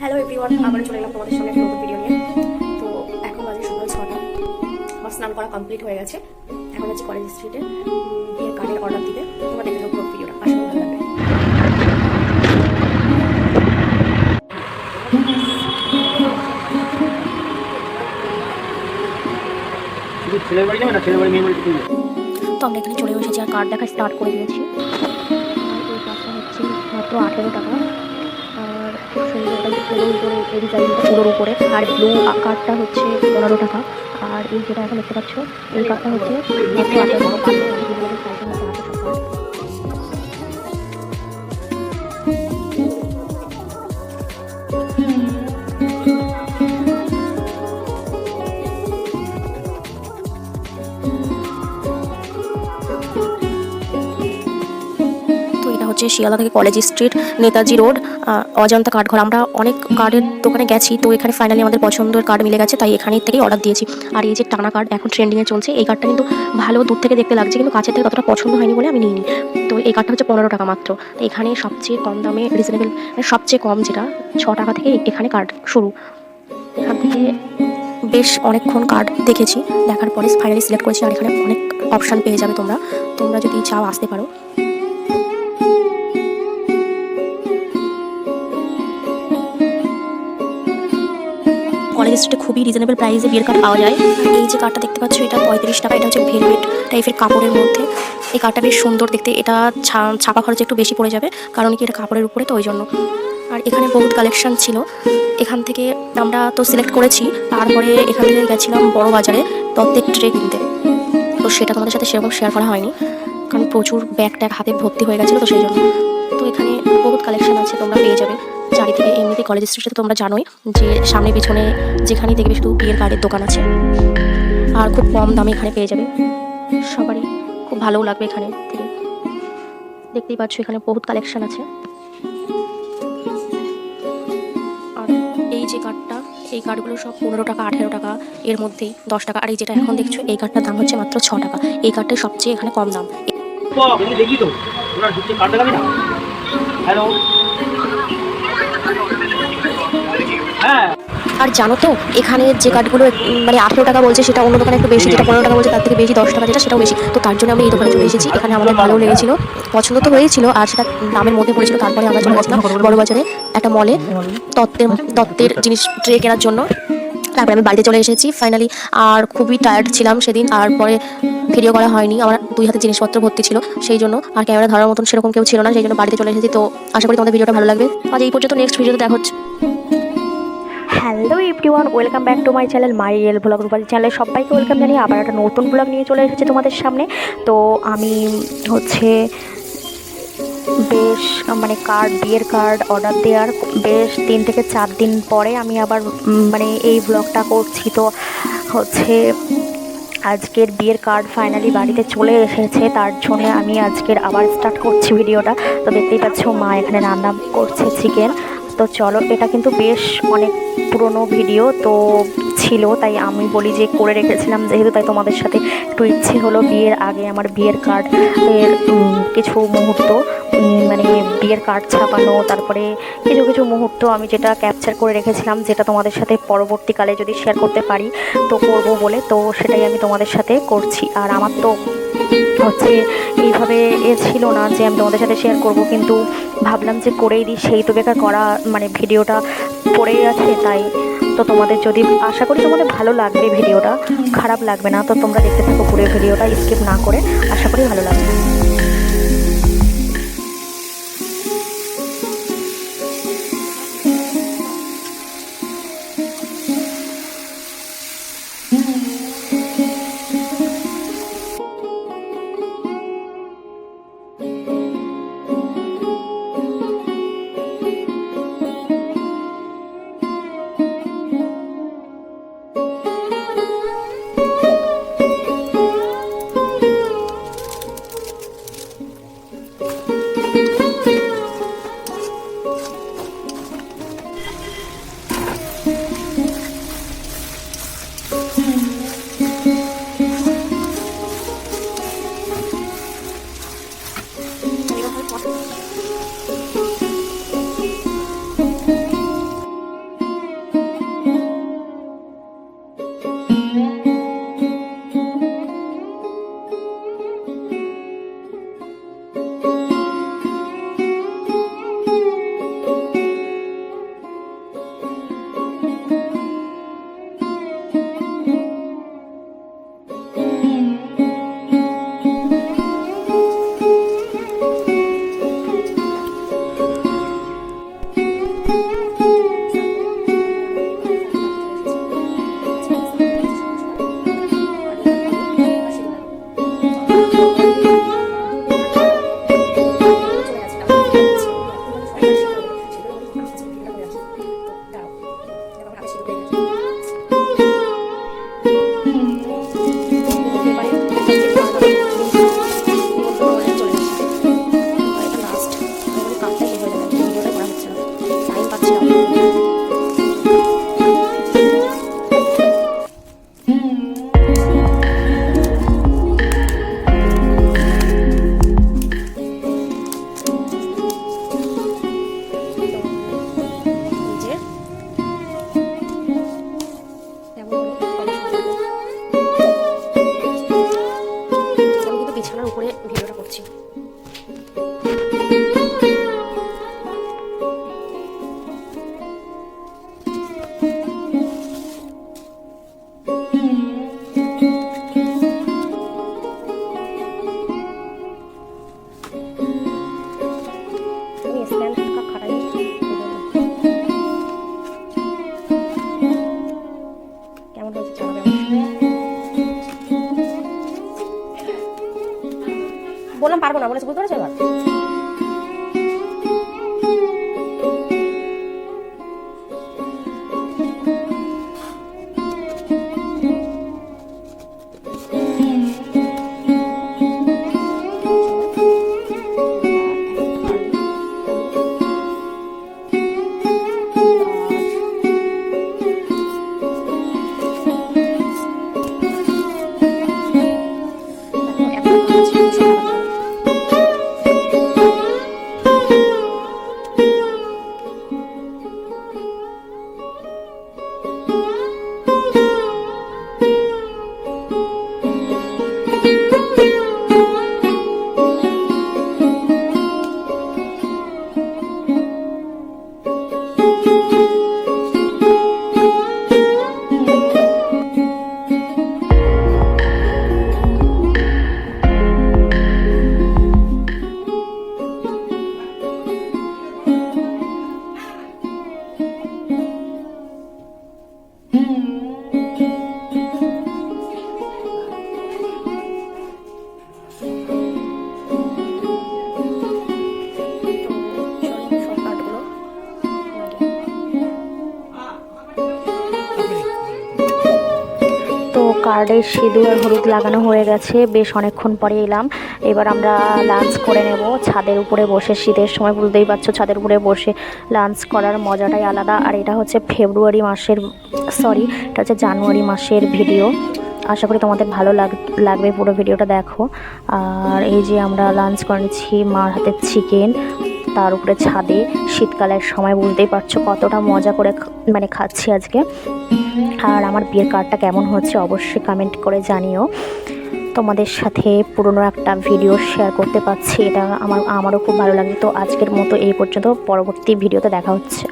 Hello everyone আবার চলে এলাম তোমাদের সামনে একটা নতুন ভিডিও নিয়ে। তো এখন বাজে সকাল ছটা। আমার স্নান করা কমপ্লিট হয়ে গেছে। এখন হচ্ছে কলেজ স্ট্রিটে বিয়ের কার্ডের অর্ডার দিতে। তোমরা দেখে পুরো ভিডিওটা আশা ভালো লাগবে। ছেলের বাড়ি যাবে না ছেলের বাড়ি মেয়ে বাড়ি তো আমরা এখানে চলে এসেছি আর কার্ড দেখা স্টার্ট করে দিয়েছি। মাত্র আঠেরো টাকা। পুরোর উপরে, আর ব্লু কার্ডটা হচ্ছে পনেরো টাকা। আর এই যেটা এখন দেখতে পাচ্ছ, এই কার্ডটা হচ্ছে মাত্র আঠেরো টাকা হচ্ছে শিয়ালদা থেকে college street, Netaji road Ajanta card ঘর আমরা অনেক কার্ডের দোকানে গেছি, তো এখানে ফাইনালি আমাদের পছন্দের কার্ড মিলে গেছে, তাই এখানে থেকেই অর্ডার দিয়েছি। আর এই যে টানা কার্ড এখন ট্রেন্ডিংয়ে চলছে, এই কার্ডটা কিন্তু ভালো দূর থেকে দেখতে লাগছে, কিন্তু কাছের থেকে ততটা পছন্দ হয়নি বলে আমি নিইনি। তো এই কার্ডটা হচ্ছে পনেরো টাকা মাত্র। তো এখানে সবচেয়ে কম দামে রিজনেবল সবচেয়ে কম যেটা, ছ টাকা থেকে এখানে কার্ড শুরু। এখান থেকে বেশ অনেকক্ষণ কার্ড দেখেছি, দেখার পরে ফাইনালি সিলেক্ট করেছি, আর এখানে অনেক অপশান পেয়ে যাবে তোমরা। তোমরা যদি চাও আসতে পারো। কলেজ স্ট্রিটে খুবই রিজনেবল প্রাইসে বিয়ের কার্ড পাওয়া যায়। এই যে কার্ডটা দেখতে পাচ্ছ, এটা পঁয়ত্রিশ টাকা, এটা হচ্ছে ভেলভেট টাইপের কাপড়ের মধ্যে। এই কার্ডটা বেশ সুন্দর দেখতে, এটা ছাপা খরচ একটু বেশি পড়ে যাবে, কারণ কি এটা কাপড়ের উপরে, তো ওই জন্য। আর এখানে বহুত কালেকশন ছিল। এখান থেকে আমরা তো সিলেক্ট করেছি, তারপরে এখান থেকে গেছিলাম বড় বাজারে তত্ত্বের ট্রে কিনতে। তো সেটা তোমাদের সাথে সেরকম শেয়ার করা হয়নি, কারণ প্রচুর ব্যাগ ট্যাগ হাতে ভর্তি হয়ে গেছিল, তো সেই জন্য। তো এখানে বহুত কালেকশন কলেজ স্ট্রিটে তোমরা জানোই যে সামনে পিছনে যেখানেই দেখবে শুধু বিয়ের কার্ডের দোকান আছে। আর খুব কম দামে এখানে পেয়ে যাবে। সবারই খুব ভালোও লাগবে এখানে দেখতেই পাচ্ছ এখানে বহুত কালেকশন আছে। আর এই যে কার্ডটা এই কার্ডগুলো সব পনেরো টাকা, আঠেরো টাকা, এর মধ্যেই দশ টাকা। আর এই যেটা এখন দেখছ, এই কার্ডটার দাম হচ্ছে মাত্র ছ টাকা। এই কার্ডটাই সবচেয়ে এখানে কম দাম। দেখি তো। হ্যালো হ্যাঁ। আর জানো তো, এখানে যে কার্ডগুলো মানে আঠেরো টাকা বলছে সেটা অন্য দোকানে একটু বেশি, যেটা পনেরো টাকা বলছে তার থেকে বেশি দশ টাকা, যেটা সেটাও বেশি। তো তার জন্য আমি এই দোকানে চলে এসেছি। এখানে আমাদের ভালো লেগেছিল, পছন্দ তো হয়েছিল, আর সেটা দামের মধ্যে পড়েছিল, তারপরে আমরা চলে গেছিলাম বড় বাজারে একটা মলে তত্ত্বের তত্ত্বের জিনিস ট্রে কেনার জন্য। তারপরে আমি বাড়িতে চলে এসেছি ফাইনালি আর খুবই টায়ার্ড ছিলাম সেদিন, আর পরে ভিডিও করা হয়নি, আমার দুই হাতে জিনিসপত্র ভর্তি ছিল, সেই জন্য আর ক্যামেরা ধরার মতন সেরকম কেউ ছিল না, সেই জন্য বাড়িতে চলে এসেছি, তো আশা করি তোমাদের ভিডিওটা ভালো লাগবে। আজ এই পর্যন্ত নেক্সট ভিডিওতে দেখা হচ্ছে। Hello everyone, welcome back to my channel my real blog Rupali চ্যানেলে সবাইকে ওয়েলকাম জানিয়ে আবার একটা নতুন ব্লগ নিয়ে চলে এসেছি তোমাদের সামনে। তো আমি হচ্ছে বেশ মানে কার্ড বিয়ের কার্ড অর্ডার দেওয়ার বেশ তিন থেকে চার দিন পরে আমি আবার মানে এই ব্লগটা করছি। তো হচ্ছে আজকের বিয়ের কার্ড ফাইনালি বাড়িতে চলে এসেছে, তার জন্য আমি আজকের আবার স্টার্ট করছি ভিডিওটা তো দেখতেই পাচ্ছ মা এখানে রান্না করছে চিকেন তো চলো, এটা কিন্তু বেশ অনেক পুরনো ভিডিও তো ছিল, তাই আমি বলি যে করে রেখেছিলাম। যেহেতু তাই তোমাদের সাথে একটু ইচ্ছে হলো বিয়ের আগে আমার বিয়ের কার্ড এর কিছু মুহূর্ত মানে বিয়ের কার্ড ছাপানো, তারপরে কিছু কিছু মুহূর্ত আমি যেটা ক্যাপচার করে রেখেছিলাম, যেটা তোমাদের সাথে পরবর্তীকালে যদি শেয়ার করতে পারি, তো করব বলে, তো সেটাই আমি তোমাদের সাথে করছি। আর আমার তো হচ্ছে এইভাবে এ ছিল না যে আমি তোমাদের সাথে শেয়ার করব। কিন্তু ভাবলাম যে করেই দিই, সেই তো বেকার করা মানে ভিডিওটা পড়েই আছে, তাই তো তোমাদের যদি, আশা করি তোমাদের ভালো লাগবে ভিডিওটা। খারাপ লাগবে না, তো তোমরা দেখতে থাকো পুরো ভিডিওটা স্কিপ না করে। আশা করি ভালো লাগবে। বলেছে বুঝতে পেরেছ এবার? কার্ডের সিঁদুর আর হলুদ লাগানো হয়ে গেছে। বেশ অনেকক্ষণ পরে এলাম। এবার আমরা লাঞ্চ করে নেব। ছাদের উপরে বসে, শীতের সময় বুঝতেই পারছ, ছাদের উপরে বসে লাঞ্চ করার মজাটাই আলাদা। আর এটা হচ্ছে ফেব্রুয়ারি মাসের সরি এটা হচ্ছে জানুয়ারি মাসের ভিডিও আশা করি তোমাদের ভালো লাগ, লাগবে পুরো ভিডিওটা দেখো। আর এই যে আমরা লাঞ্চ করে নিচ্ছি মার হাতের চিকেন তার উপরে ছাদে শীতকালের সময় বুঝতেই পারছ কতটা মজা করে মানে খাচ্ছি আজকে। আর আমার বিয়ের কার্ডটা কেমন হচ্ছে অবশ্যই কমেন্ট করে জানিও। তোমাদের সাথে পুরনো একটা ভিডিও শেয়ার করতে পারছি, এটা আমার, আমারও খুব ভালো লাগে তো আজকের মতো এই পর্যন্ত, পরবর্তী ভিডিওতে দেখা হচ্ছে।